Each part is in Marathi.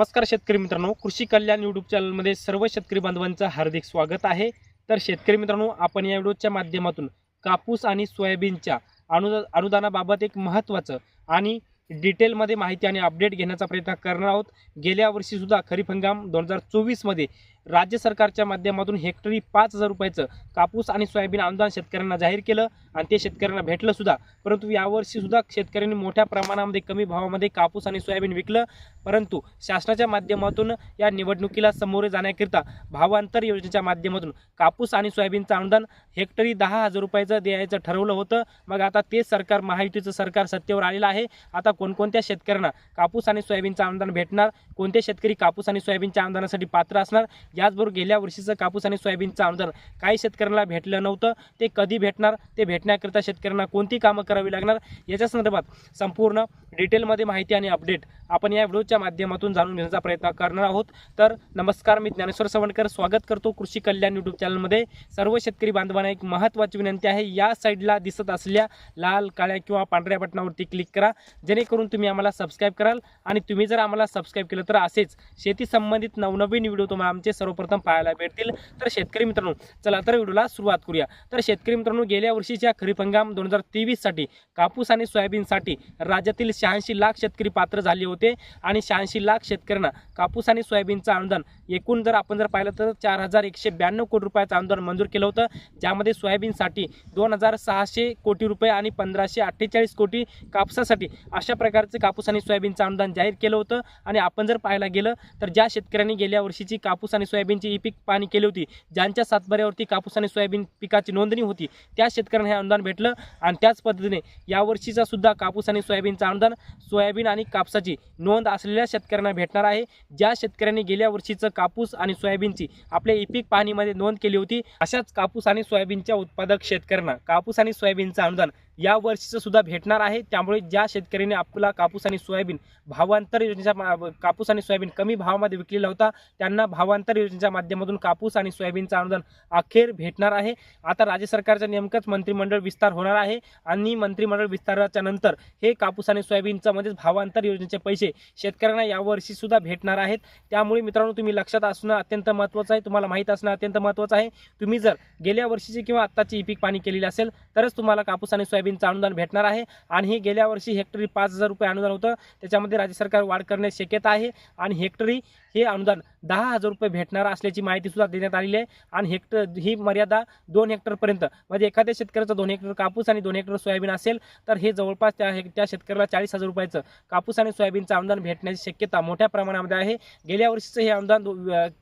नमस्कार शेतकरी मित्रांनो कृषी कल्याण यूट्यूब चॅनलमध्ये सर्व शेतकरी बांधवांचं हार्दिक स्वागत आहे. तर शेतकरी मित्रांनो आपण या व्हिडिओच्या माध्यमातून कापूस आणि सोयाबीनच्या अनुदा अनुदानाबाबत एक महत्त्वाचं आणि डिटेलमध्ये माहिती आणि अपडेट घेण्याचा प्रयत्न करणार आहोत. गेल्या वर्षीसुद्धा खरीप हंगाम दोन हजार चोवीसमध्ये राज्य सरकारच्या माध्यमातून हेक्टरी पाच हजार रुपयाचं कापूस आणि सोयाबीन अनुदान शेतकऱ्यांना जाहीर केलं आणि ते शेतकऱ्यांना भेटलं सुद्धा. परंतु यावर्षीसुद्धा शेतकऱ्यांनी मोठ्या प्रमाणामध्ये कमी भावामध्ये कापूस आणि सोयाबीन विकलं. परंतु शासनाच्या माध्यमातून या निवडणुकीला सामोरे जाण्याकरिता भावांतर योजनेच्या माध्यमातून कापूस आणि सोयाबीनचं अनुदान हेक्टरी दहा हजार रुपयाचं द्यायचं ठरवलं होतं. मग आता तेच सरकार महायुतीचं सरकार सत्तेवर आलेलं आहे. आता कोणकोणत्या शेतकऱ्यांना कापूस आणि सोयाबीनचं अनुदान भेटणार? कोणते शेतकरी कापूस आणि सोयाबीनच्या अनुदानासाठी पात्र असणार? याचबरोबर गेल्या वर्षीचं कापूस आणि सोयाबीनचं अनुदान काही शेतकऱ्यांना भेटलं नव्हतं. ते कधी भेटणार? ते भेटण्याकरिता शेतकऱ्यांना कोणती कामं करावी लागणार? याच्या संदर्भात संपूर्ण डिटेलमध्ये माहिती आणि अपडेट आपण या व्हिडिओच्या माध्यमातून जाणून घेण्याचा प्रयत्न करणार आहोत. तर नमस्कार मी ज्ञानेश्वर सवणकर स्वागत करतो कृषी कल्याण यूट्यूब चॅनलमध्ये सर्व शेतकरी बांधवांना एक महत्त्वाची विनंती आहे. या साईडला दिसत असलेल्या लाल काळ्या किंवा पांढऱ्या बटनावरती क्लिक करा. जेणेकरून तुम्ही आम्हाला सबस्क्राईब कराल. आणि तुम्ही जर आम्हाला सबस्क्राईब केलं तर असेच शेती संबंधित नवनवीन व्हिडिओ तुम्हाला आमचे सर्वप्रथम पाहायला भेटतील तर शेतकरी मित्रांनो चला तर व्हिडिओला सुरुवात करूया. तर शेतकरी मित्रांनो गेल्या वर्षीच्या खरीप हंगाम दोन हजार तेवीससाठी कापूस आणि सोयाबीनसाठी राज्यातील शहाऐंशी लाख शेतकरी पात्र झाले होते आणि शहाऐंशी लाख शेतकऱ्यांना कापूस आणि सोयाबीनचं अनुदान एकूण जर आपण जर पाहिलं तर चार हजार एकशे ब्याण्णव कोटी रुपयाचं अनुदान मंजूर केलं होतं. ज्यामध्ये सोयाबीनसाठी दोन हजार सहाशे कोटी रुपये आणि पंधराशे अठ्ठेचाळीस कोटी कापसासाठी अशा प्रकारचे कापूस आणि सोयाबीनचं अनुदान जाहीर केलं होतं. आणि आपण जर पाहायला गेलं तर ज्या शेतकऱ्यांनी गेल्या वर्षीची कापूस आणि सोयाबीनची ई पीक पाणी केली होती. ज्यांच्या सातबाऱ्यावरती कापूस आणि सोयाबीन पिकाची नोंदणी होती त्या शेतकऱ्यांना हे अनुदान भेटलं आणि त्याच पद्धतीने यावर्षीचा सुद्धा कापूस आणि सोयाबीनचं अनुदान सोयाबीन आणि कापसाची नोंद असलेल्या शेतकऱ्यांना भेटणार आहे. ज्या शेतकऱ्यांनी गेल्या वर्षीचं कापूस आणि सोयाबीनची आपल्या ई पीक पाहणीमध्ये नोंद केली होती अशाच कापूस आणि सोयाबीनच्या उत्पादक शेतकऱ्यांना कापूस आणि सोयाबीनचं अनुदान या वर्षीचं सुद्धा भेटणार आहे. त्यामुळे ज्या शेतकऱ्यांनी आपला कापूस आणि सोयाबीन भावांतर योजनेच्या कापूस आणि सोयाबीन कमी भावामध्ये विकलेला होता त्यांना भावांतर योजनेच्या माध्यमातून कापूस आणि सोयाबीनचं अनुदान अखेर भेटणार आहे. आता राज्य सरकारचं नेमकंच मंत्रिमंडळ विस्तार होणार आहे आणि मंत्रिमंडळ विस्ताराच्या नंतर हे कापूस आणि सोयाबीनचं म्हणजेच भावांतर योजनेचे पैसे शेतकऱ्यांना यावर्षी सुद्धा भेटणार आहेत. त्यामुळे मित्रांनो तुम्ही लक्षात असणं अत्यंत महत्त्वाचं आहे. तुम्हाला माहीत असणं अत्यंत महत्त्वाचं आहे. तुम्ही जर गेल्या वर्षीची किंवा आत्ताची ई पीक पाणी केलेली असेल तरच तुम्हाला कापूस आणि सोयाबीन सोयाबीनचं अनुदान भेटणार आहे. आणि हे गेल्या वर्षी हेक्टरी पाच हजार रुपये अनुदान होतं. त्याच्यामध्ये राज्य सरकार वाढ करण्याची शक्यता आहे. आणि हेक्टरी हे अनुदान दहा हजार रुपये भेटणार असल्याची माहिती सुद्धा देण्यात आलेली आहे. आणि हेक्टर ही मर्यादा दोन हेक्टरपर्यंत म्हणजे एखाद्या शेतकऱ्याचं दोन हेक्टर कापूस आणि दोन हेक्टर सोयाबीन असेल तर हे जवळपास त्या हे त्या शेतकऱ्याला चाळीस हजार रुपयाचं कापूस आणि सोयाबीनचं अनुदान भेटण्याची शक्यता मोठ्या प्रमाणामध्ये आहे. गेल्या वर्षीचं हे अनुदान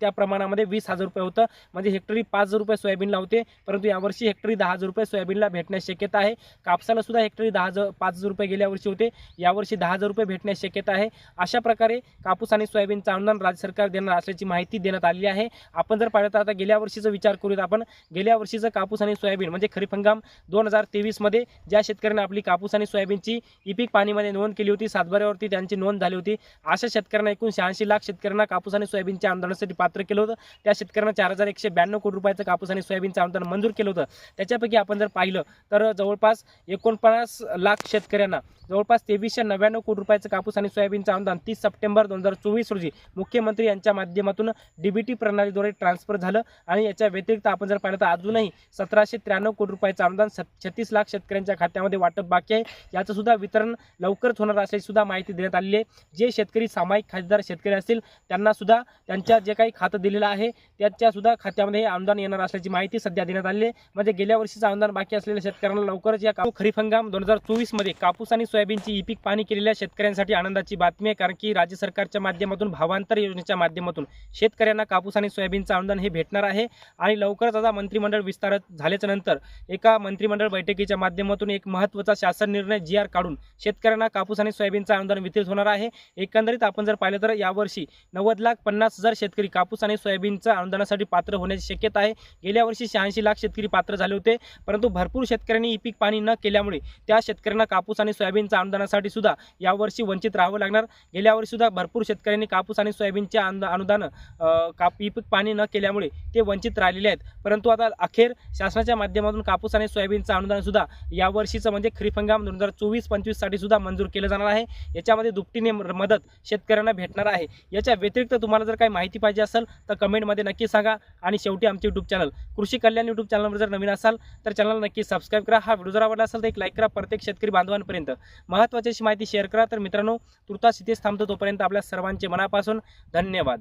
त्या प्रमाणामध्ये वीस हजार रुपये होतं. म्हणजे हेक्टरी पाच हजार रुपये सोयाबीनला होते परंतु यावर्षी हेक्टरी दहा हजार रुपये सोयाबीनला भेटण्याची शक्यता आहे. कापसाला सुद्धा हेक्टरी दहा हजार पाच हजार रुपये गेल्या वर्षी होते. यावर्षी दहा हजार रुपये भेटण्याची शक्यता आहे. अशा प्रकारे कापूस आणि सोयाबीनचं अनुदान राज्य सरकार देणार असल्याची माहिती देण्यात आलेली आहे. आपण जर पाहिलं तर आता गेल्या वर्षीचा विचार करूयात आपण. गेल्या वर्षीचं कापूस आणि सोयाबीन म्हणजे खरीप हंगाम दोन हजार तेवीसमध्ये ज्या शेतकऱ्यांनी आपली कापूस आणि सोयाबीनची ई पीक पाणीमध्ये नोंद केली होती सातबाऱ्यावरती त्यांची नोंद झाली होती. अशा शेतकऱ्यांना एकूण शहाऐंशी लाख शेतकऱ्यांना कापूस आणि सोयाबीनच्या आमदानासाठी पात्र केलं होतं. त्या शेतकऱ्यांना चार हजार एकशे ब्याण्णव कोटी रुपयाचं कापूस आणि सोयाबीनचं अनुदान मंजूर केलं होतं. त्याच्यापैकी आपण जर पाहिलं तर जवळपास एकोणपन्नास लाख शेतकऱ्यांना जवळपास तेवीसशे नव्याण्णव कोटी रुपयाचं कापूस आणि सोयाबीनचं आमदान तीस सप्टेंबर दोन हजार चोवीस रोजी मुख्यमंत्री यांच्या माध्यमातून डीबीटी प्रणालीद्वारे ट्रान्सफर झालं आणि याच्या व्यतिरिक्त आपण जर पाहिलं तर अजूनही सतराशे त्र्याण्णव कोटी रुपयाचं अनुदान छत्तीस लाख शेतकऱ्यांच्या खात्यामध्ये वाटप बाकी आहे. याचं सुद्धा वितरण लवकरच होणार असल्याची सुद्धा माहिती देण्यात आलेली आहे. जे शेतकरी सामायिक खातेदार शेतकरी असतील त्यांना सुद्धा त्यांच्या जे काही खातं दिलेलं आहे त्याच्या सुद्धा खात्यामध्ये हे अनुदान येणार असल्याची माहिती सध्या देण्यात आलेली आहे. म्हणजे गेल्या वर्षीचं अनुदान बाकी असलेल्या शेतकऱ्यांना लवकरच या कापू खरीप हंगाम दोन हजार चोवीसमध्ये कापूस आणि सोयाबीनची ई पीक पाणी केलेल्या शेतकऱ्यांसाठी आनंदाची बातमी आहे. कारण की राज्य सरकारच्या माध्यमातून भावांतर योजना योजनेच्या माध्यमातून शेतकऱ्यांना कापूस आणि सोयाबीनचं अनुदान हे भेटणार आहे. आणि लवकरच आता मंत्रिमंडळ विस्तार झाल्याच्यानंतर एका मंत्रिमंडळ बैठकीच्या माध्यमातून एक महत्त्वाचा शासन निर्णय जी आर काढून शेतकऱ्यांना कापूस आणि सोयाबीनचं अनुदान वितरित होणार आहे. एकंदरीत आपण जर पाहिलं तर यावर्षी नव्वद लाख पन्नास हजार शेतकरी कापूस आणि सोयाबीनचं अनुदानासाठी पात्र होण्याची शक्यता आहे. गेल्या वर्षी शहाऐंशी लाख शेतकरी पात्र झाले होते परंतु भरपूर शेतकऱ्यांनी ई पीक पाणी न केल्यामुळे त्या शेतकऱ्यांना कापूस आणि सोयाबीनच्या अनुदानासाठी सुद्धा यावर्षी वंचित राहावं लागणार. गेल्या वर्षी सुद्धा भरपूर शेतकऱ्यांनी कापूस आणि सोयाबीन सोयाबीनच्या अनुदान कापी पीक पाणी न केल्यामुळे ते वंचित राहिलेले आहेत. परंतु आता अखेर शासनाच्या माध्यमातून कापूस आणि सोयाबीनचं अनुदानसुद्धा यावर्षीचं म्हणजे खरीप हंगाम दोन हजार चोवीस पंचवीससाठी सुद्धा मंजूर केलं जाणार आहे. याच्यामध्ये दुपटीने मदत शेतकऱ्यांना भेटणार आहे. याच्या व्यतिरिक्त तुम्हाला जर काही माहिती पाहिजे असेल तर कमेंटमध्ये नक्की सांगा. आणि शेवटी आमचे यूट्यूब चॅनल कृषी कल्याण यूट्यूब चॅनलवर जर नवीन असाल तर चॅनल नक्की सबस्क्राईब करा. हा व्हिडिओ जर आवडला असेल तर एक लाईक करा प्रत्येक शेतकरी बांधवांपर्यंत. महत्त्वाची माहिती शेअर करा. तर मित्रांनो तुर्तास इथेच थांबतो तोपर्यंत आपल्या सर्वांचे मनापासून धन्यवाद.